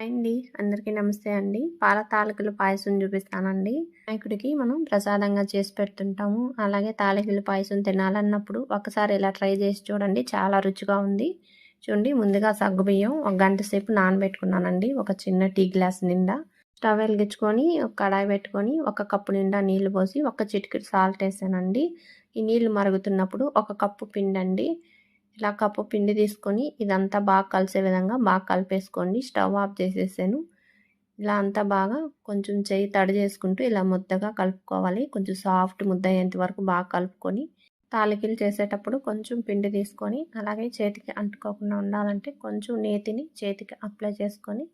అండి. అందరికీ నమస్తే అండి. పాల తాలికలు పాయసం చూపిస్తానండి. నాయకుడికి మనం ప్రసాదంగా చేసి పెడుతుంటాము అలాగే తాలికలు పాయసం తినాలన్నప్పుడు ఒకసారి ఇలా ట్రై చేసి చూడండి. చాలా రుచిగా ఉంది. చూడండి ముందుగా సగ్గుబియ్యం ఒక గంట సేపు నానబెట్టుకున్నానండి. ఒక చిన్న టీ గ్లాస్ నిండా. స్టవ్ వెలిగించుకొని ఒక కడాయి పెట్టుకొని ఒక కప్పు నిండా నీళ్ళు పోసి ఒక చిటికెట్ సాల్ట్ వేసానండి. ఈ నీళ్ళు మరుగుతున్నప్పుడు ఒక కప్పు పిండి అండి ఇలా కప్పు పిండి తీసుకొని ఇదంతా బాగా కలిసే విధంగా బాగా కలిపేసుకోండి. స్టవ్ ఆఫ్ చేసేసాను. ఇలా అంతా బాగా కొంచెం చేయి తడి చేసుకుంటూ ఇలా ముద్దగా కలుపుకోవాలి. కొంచెం సాఫ్ట్ ముద్ద అయ్యేంత వరకు బాగా కలుపుకొని తాలికలు చేసేటప్పుడు కొంచెం పిండి తీసుకొని అలాగే చేతికి అంటుకోకుండా ఉండాలంటే కొంచెం నేతిని చేతికి అప్లై చేసుకొని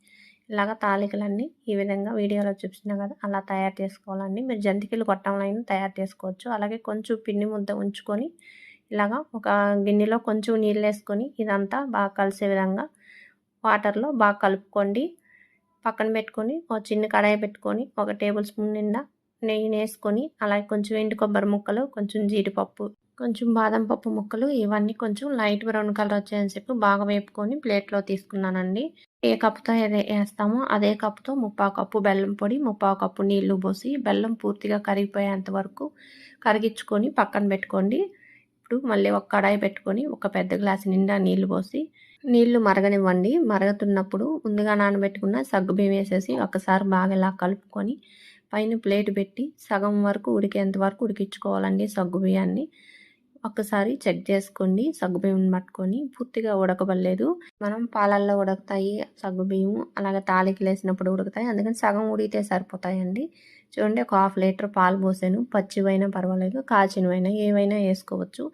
ఇలాగ తాలికలన్నీ ఈ విధంగా వీడియోలో చూపిస్తున్నా కదా అలా తయారు చేసుకోవాలండి. మీరు జంతికలు కొట్టంలైనా తయారు చేసుకోవచ్చు. అలాగే కొంచెం పిండి ముద్ద ఉంచుకొని ఇలాగా ఒక గిన్నెలో కొంచెం నీళ్ళు వేసుకొని ఇదంతా బాగా కలిసే విధంగా వాటర్లో బాగా కలుపుకోండి. పక్కన పెట్టుకొని ఒక చిన్న కడాయి పెట్టుకొని ఒక టేబుల్ స్పూన్ నిండా నెయ్యి వేసుకొని అలాగే కొంచెం ఎండు కొబ్బరి ముక్కలు కొంచెం జీడిపప్పు కొంచెం బాదం పప్పు ముక్కలు ఇవన్నీ కొంచెం లైట్ బ్రౌన్ కలర్ వచ్చేసేపు బాగా వేపుకొని ప్లేట్లో తీసుకున్నానండి. ఏ కప్పుతో వేస్తామో అదే కప్పుతో ముప్పావు కప్పు బెల్లం పొడి ముప్పావు కప్పు నీళ్ళు పోసి బెల్లం పూర్తిగా కరిగిపోయేంత వరకు కరిగించుకొని పక్కన పెట్టుకోండి. ఇప్పుడు మళ్ళీ ఒక కడాయి పెట్టుకొని ఒక పెద్ద గ్లాస్ నిండా నీళ్ళు పోసి నీళ్ళు మరగనివ్వండి. మరగతున్నప్పుడు ముందుగా నానబెట్టుకున్న సగ్గుబియ్యం వేసేసి ఒకసారి బాగా ఇలా కలుపుకొని పైన ప్లేట్ పెట్టి సగం వరకు ఉడికేంత వరకు ఉడికించుకోవాలండి సగ్గు బియ్యాన్ని. ఒక్కసారి చెక్ చేసుకోండి. సగ్గుబియ్యం పట్టుకొని పూర్తిగా ఉడకబడలేదు. మనం పాలల్లో ఉడకతాయి సగ్గుబియ్యం అలాగే తాలికి వేసినప్పుడు ఉడుకుతాయి. అందుకని సగం ఉడికితే సరిపోతాయండి. చూడండి ఒక హాఫ్ లీటర్ పాలు పోసాను. పచ్చివైనా పర్వాలేదు కాచినవైనా ఏవైనా వేసుకోవచ్చు.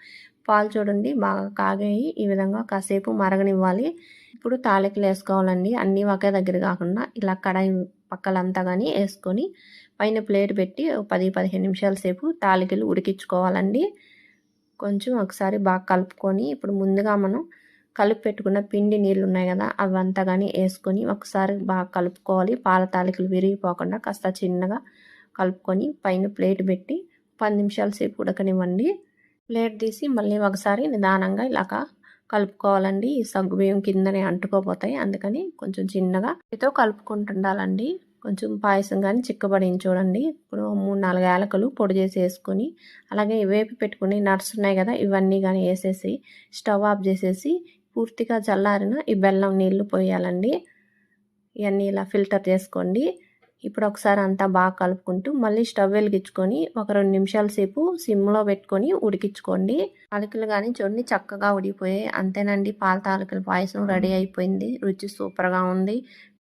పాలు చూడండి బాగా కాగాయి. ఈ విధంగా కాసేపు మరగనివ్వాలి. ఇప్పుడు తాలికలు వేసుకోవాలండి అన్నీ ఒకే దగ్గర కాకుండా ఇలా కడాయి పక్కలంతా కానీ వేసుకొని పైన ప్లేట్ పెట్టి పది పదిహేను నిమిషాల సేపు తాలికలు ఉడికించుకోవాలండి. కొంచెం ఒకసారి బాగా కలుపుకొని ఇప్పుడు ముందుగా మనం కలిపి పెట్టుకున్న పిండి నీళ్ళు ఉన్నాయి కదా అవంతా కానీ వేసుకొని ఒకసారి బాగా కలుపుకోవాలి. పాల తాలికలు విరిగిపోకుండా కాస్త చిన్నగా కలుపుకొని పైన ప్లేట్ పెట్టి పది నిమిషాల సేపు ఉడకనివ్వండి. ప్లేట్ తీసి మళ్ళీ ఒకసారి నిదానంగా ఇలాగ కలుపుకోవాలండి. ఈ సగ్గు బియ్యం కిందనే అంటుకోపోతాయి అందుకని కొంచెం చిన్నగా ఇతో కలుపుకుంటుండాలండి. కొంచెం పాయసం కానీ చిక్కబడింది చూడండి ఇప్పుడు మూడు నాలుగు యాలకులు పొడి చేసి వేసుకొని అలాగే వేపి పెట్టుకుని నట్స్ ఉన్నాయి కదా ఇవన్నీ కానీ వేసేసి స్టవ్ ఆఫ్ చేసేసి పూర్తిగా చల్లారిన ఈ బెల్లం నీళ్ళు పోయాలండి. ఇవన్నీ ఇలా ఫిల్టర్ చేసుకోండి. ఇప్పుడు ఒకసారి అంతా బాగా కలుపుకుంటూ మళ్ళీ స్టవ్ వెలిగించుకొని ఒక రెండు నిమిషాల సేపు సిమ్లో పెట్టుకొని ఉడికించుకోండి. తాలికలు కానీ చూడండి చక్కగా ఉడికిపోయాయి. అంతేనండి పాల తాలికల పాయసం రెడీ అయిపోయింది. రుచి సూపర్గా ఉంది.